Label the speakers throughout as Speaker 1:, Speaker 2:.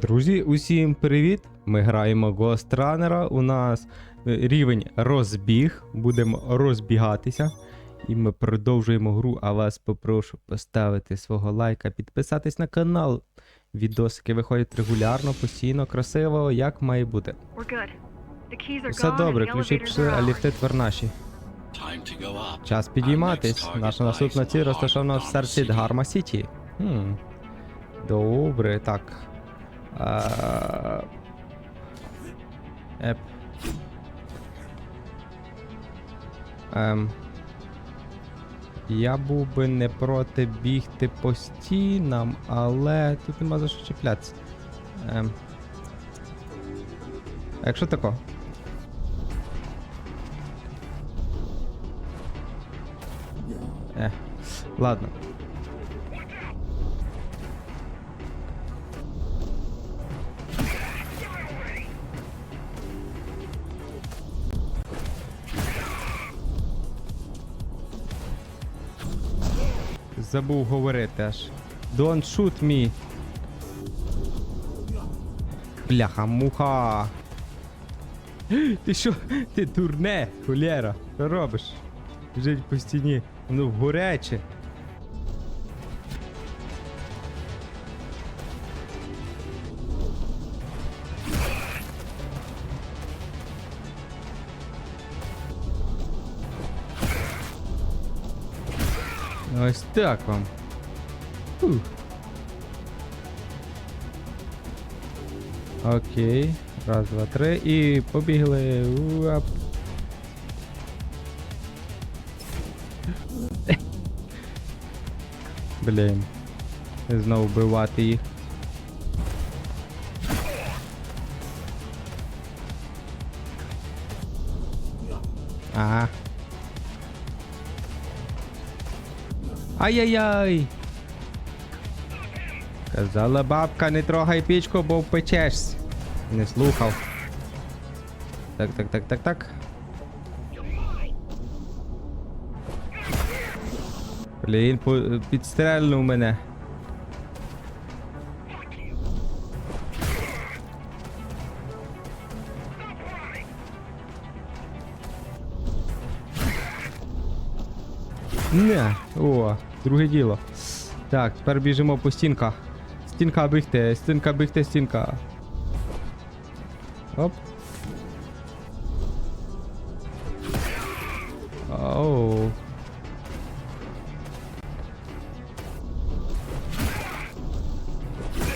Speaker 1: Друзі, усім привіт! Ми граємо Ghost Runner. У нас е, рівень розбіг. Будемо розбігатися. І ми продовжуємо гру. А вас попрошу поставити свого лайка, підписатись на канал. Відосики виходять регулярно, постійно, красиво, як має бути. Все добре, ключі пішли, а ліфти тепер наші.
Speaker 2: Time to go up.
Speaker 1: Час підійматись. Наша наступна ціль розташована в серці Дгарма Сіті. Хм. Добре, так. А... Ем. Я був би не проти бігти по стінам, але тут нема за що чіплятися. Ем. А якщо тако? Е, ладно. Забув говорити аж. Don't shoot me. Бляха, муха. Ти що? Ти дурне, холєра. Що робиш? Біжить по стіні. Воно горяче. Ось так вам. Фух. Окей. Раз, два, три. І побігли. Уап. Блін. Знову вбивати їх. Ага. Ай-яй-яй! Казала бабка, не трогай пічку, бо впечешся. Не слухав. Так, так, так, так, так. Блін, підстрельнув мене. Не, о, друге діло. Так, тепер біжимо по стінках. Стінка бігте, стінка бігте, стінка. Оп. Оу.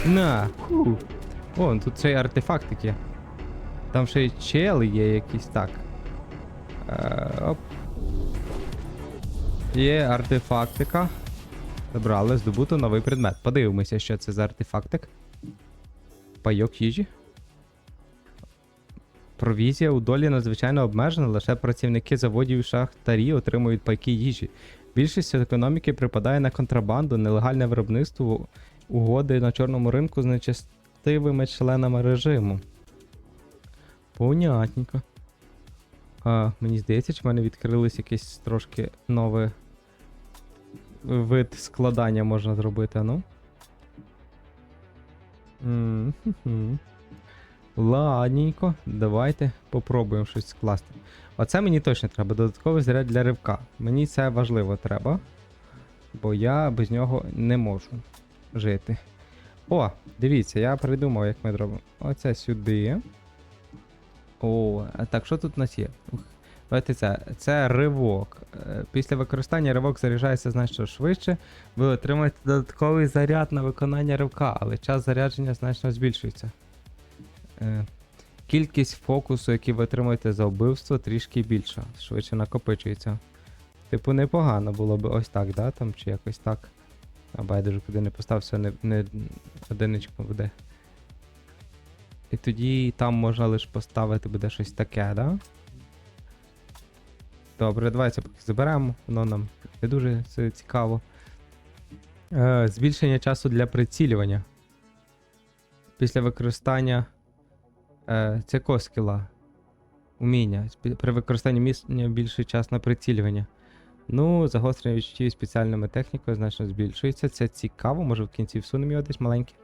Speaker 1: На. Фу. О, тут ще й артефактик є. Там ще й чели є якісь так. Е, оп. Є артефактика. Забрали, здобуто новий предмет. Подивимося, що це за артефактик. Пайок їжі. Провізія у долі надзвичайно обмежена, лише працівники заводів і шахтарі отримують пайки їжі. Більшість економіки припадає на контрабанду, нелегальне виробництво, угоди на чорному ринку з нечестивими членами режиму. Понятненько. А, мені здається, чи в мене відкрились якісь трошки нове вид складання можна зробити, ну. Ладненько, давайте попробуємо щось скласти. Оце мені точно треба. Додатковий заряд для ривка. Мені це важливо треба. Бо я без нього не можу жити. О, дивіться, я придумав, як ми зробимо. Оце сюди. О, а так, що тут у нас є? Давайте це. Ривок. Е, Після використання ривок заряджається значно швидше. Ви отримаєте додатковий заряд на виконання ривка, але час зарядження значно збільшується. Е, Кількість фокусу, який ви отримуєте за вбивство, трішки більша. Швидше накопичується. Типу, непогано було б ось так, да? Там, чи якось так. А байдуже, куди не постав, все не, не одиничка буде. І тоді там можна лише поставити буде щось таке, да? Добре, давайте поки заберемо, воно нам не дуже це цікаво. Е, збільшення часу для прицілювання. Після використання е, цього скіла. Уміння. При використанні міцнення більший час на прицілювання. Ну, загострення відчуттів спеціальними технікою значно збільшується. Це цікаво, може в кінці всунемо його десь маленьке.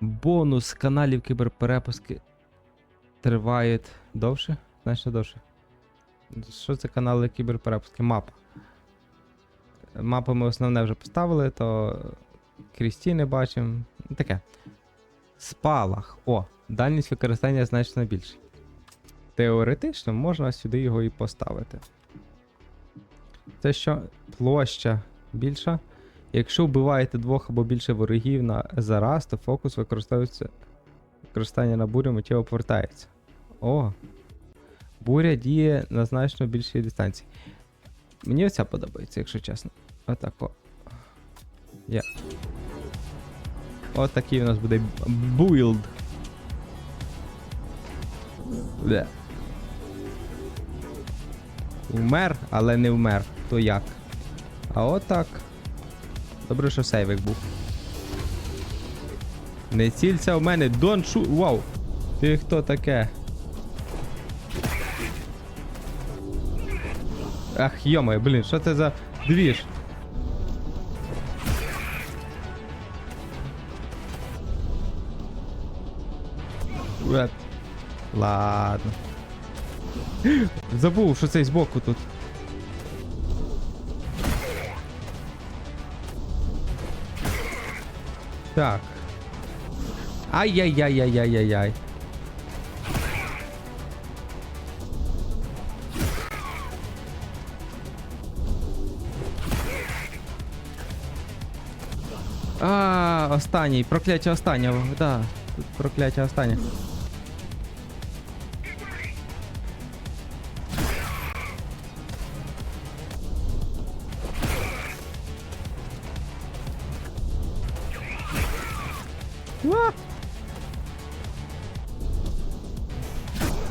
Speaker 1: Бонус каналів кіберперепуски триває довше? Значно довше. Що це канали кіберперепуски? Мапа. Мапу ми основне вже поставили, то Крістіни бачимо. Таке. Спалах. О, дальність використання значно більша. Теоретично можна сюди його і поставити. Це що площа більша. Якщо вбиваєте двох або більше ворогів на зараз, то фокус використовується. Використання на бурю миттєво повертається. О! Буря діє на значно більшій дистанції. Мені оця подобається, якщо чесно. Отако. Є. От такий у нас буде буілд. Бля. Вмер, але не вмер. То як? А от так. Добре, що сейвик був. Не цілься в мене, дон шу. Вау! Ти хто таке? Ах, йомай, блін, що це за двіж? Ует. Ладно. Забув, що цей збоку тут. Так. Ай-яй-яй-яй-яй-яй-яй. Останній, прокляття останнього, да. Тут прокляття останнє.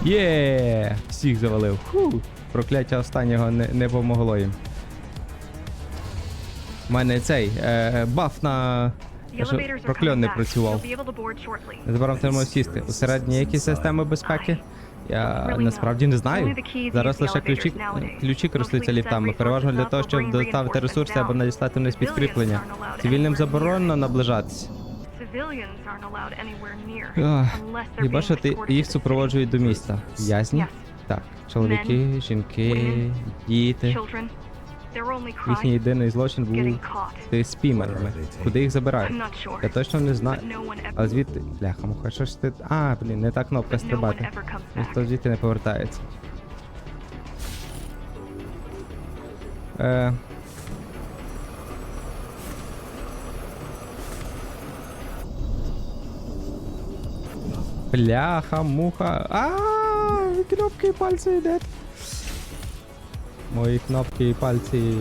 Speaker 1: Є! Всіх завалив. Фу! Прокляття останнього не, не помогло їм. У мене цей е, баф на. Що прокльон не працював. Незабаром треба сісти. Усередині які системи безпеки? Я насправді не знаю. Зараз лише ключі, ключі користуються ліфтами, переважно для того, щоб доставити ресурси або надіслати вниз підкріплення. Цивільним заборонено наближатися. Хіба що ти їх супроводжують до міста?
Speaker 3: Yes.
Speaker 1: Так. Чоловіки, жінки, діти. Їхній єдиний злочин був ти спійманими. Куди їх забирають? Я точно не знаю.
Speaker 3: But no one ever,
Speaker 1: А звідти. Бляха, муха, що ж ти. А, блін, не та кнопка стрибати. Ніхто звідти не повертається. Е... Бляха, муха. А, кнопки і пальці йде. Мої кнопки і пальці.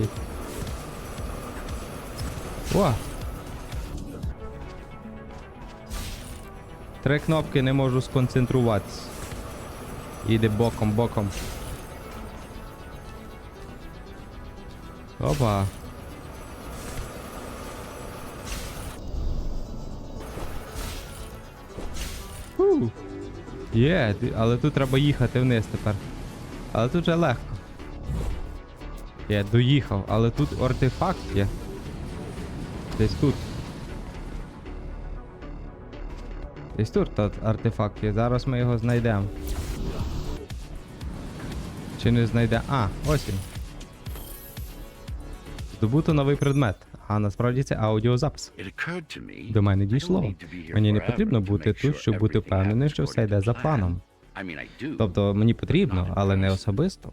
Speaker 1: О! Три кнопки не можу сконцентруватись. Іде боком, боком. Опа. Є, ти- але тут треба їхати вниз тепер. Але тут же легко. Я доїхав, але тут артефакт є. Десь тут. Десь тут артефакт є. Зараз ми його знайдемо. Чи не знайде. А, ось він. Здобуто новий предмет. А насправді це аудіозапис. До мене дійшло. Мені не потрібно бути тут, щоб бути впевненим, що все йде за планом. Тобто мені потрібно, але не особисто.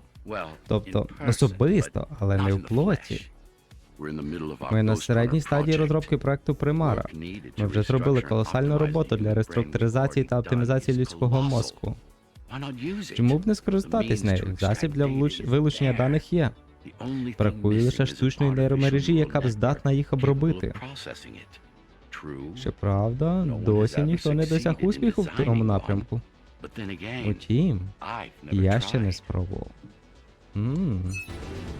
Speaker 1: Тобто особисто, але не в плоті. Ми на середній стадії розробки проекту Примара. Ми вже зробили колосальну роботу для реструктуризації та оптимізації людського мозку. Чому б не скористатись нею? Засіб для влуч... вилучення даних є. Бракує лише штучної нейромережі, яка б здатна їх обробити. Щоправда, досі ніхто не досяг успіху в цьому напрямку. Утім, я ще не спробував. Ммм.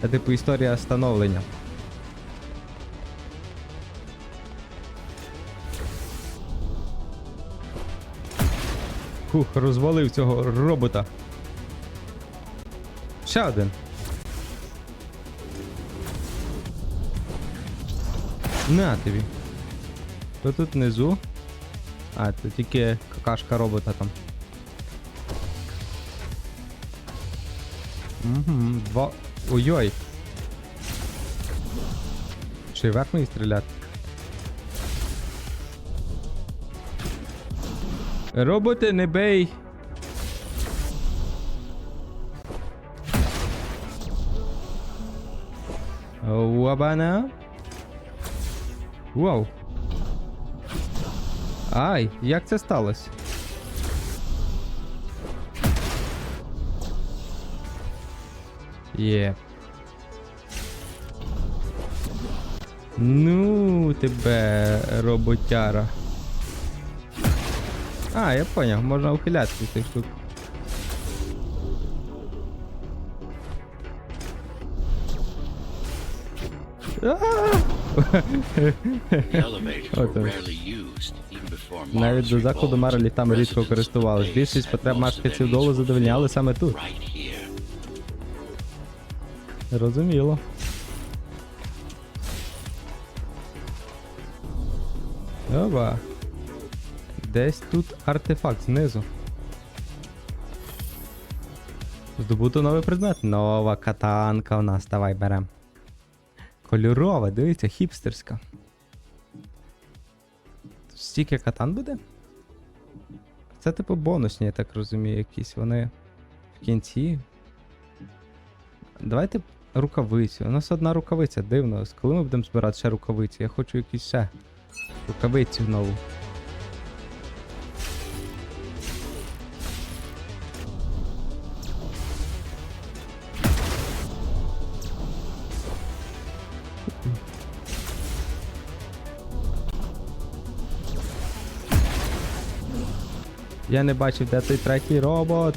Speaker 1: Це типу історія становлення. Фух, розвалив цього робота. Ще один. На тобі. Хто тут внизу? А, це тільки какашка робота там. Угу, два. Ой-ой. Ще й вверх мені стріляти. Роботи, не бей! Уабана. Вау. Ай, як це сталося? Є. Ну, тебе, роботяра. А, я поняв, можна ухилятися від цих штук. Навіть до
Speaker 2: revolved.
Speaker 1: мера літами рідко
Speaker 2: of
Speaker 1: Більшість потреб мешканців долу задовольняли саме тут. Зрозуміло. Опа. Десь тут артефакт знизу. Здобуто новий предмет. Нова катанка у нас. Давай берем. Кольорова, дивіться, хіпстерська. Стільки катан буде? Це типу бонусні, я так розумію, якісь вони в кінці. Давайте рукавицю. У нас одна рукавиця, дивно. Коли ми будемо збирати ще рукавиці? Я хочу якісь ще рукавицю нову. Я не бачив, де той третій робот.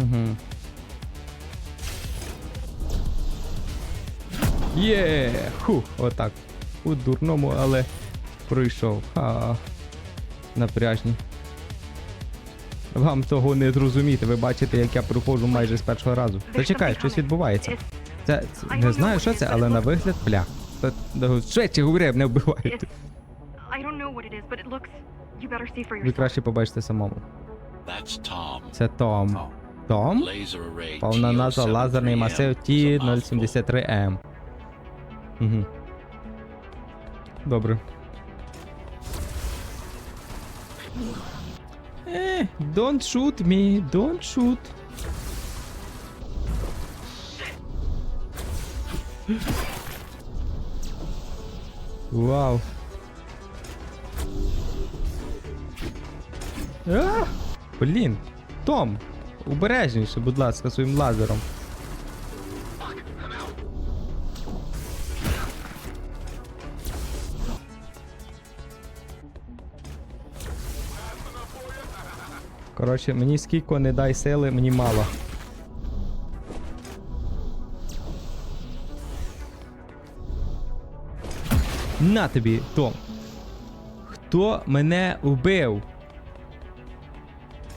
Speaker 1: Угу. Є! Ху, отак. У дурному, але пройшов. А, напряжні. Вам того не зрозуміти. Ви бачите, як я проходжу майже з першого разу. Зачекай, щось відбувається. Це, це не знаю, що це, але на вигляд бля. Швидше говори, не
Speaker 3: for
Speaker 1: Ви краще побачите самому. Це Том. Том? Назва лазерний масив T073M. Угу. Добре. Е, don't shoot me, don't shoot. Вау. А, блін. Том, обережніше, будь ласка, своїм лазером. Коротше, мені скільки не дай сили, мені мало. На тобі, Том. Хто мене вбив?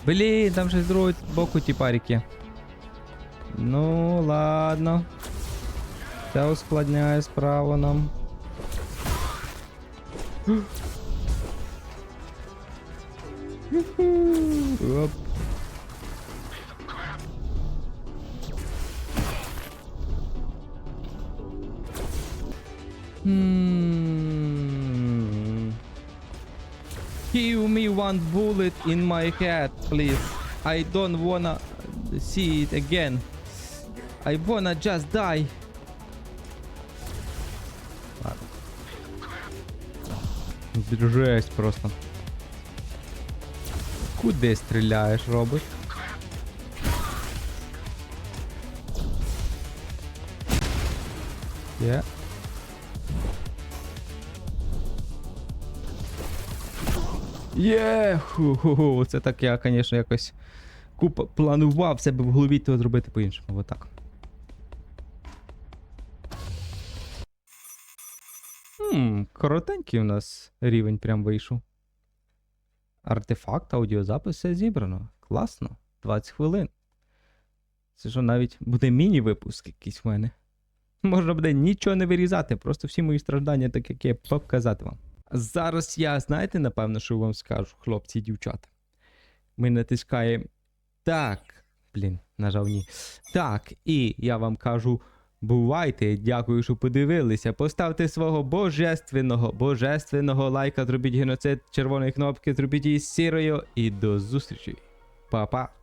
Speaker 1: Блін, там же з другого боку ті паріки. Ну, ладно. Це ускладняє справу нам. Оп. Hmm. Give me one bullet in my head, please. I don't wanna see it again. I wanna just die. Ладно. Жесть просто. Куди стріляєш, робот? Є. Є! Ху-ху-ху. Це так я, звісно, якось купа планував себе в голові то зробити по-іншому. Отак. Хм, коротенький у нас рівень прям вийшов. Артефакт, аудіозапис все зібрано. Класно. 20 хвилин. Це що навіть буде міні-випуск якийсь в мене. Можна буде нічого не вирізати, просто всі мої страждання, так як є, показати вам. Зараз я, знаєте, напевно, що вам скажу, хлопці і дівчата. Ми натискаємо так. Блін, нажав ні. Так, і я вам кажу. Бувайте, дякую, що подивилися. Поставте свого божественного, божественного лайка, зробіть геноцид червоної кнопки, зробіть її сірою і до зустрічі. Па-па.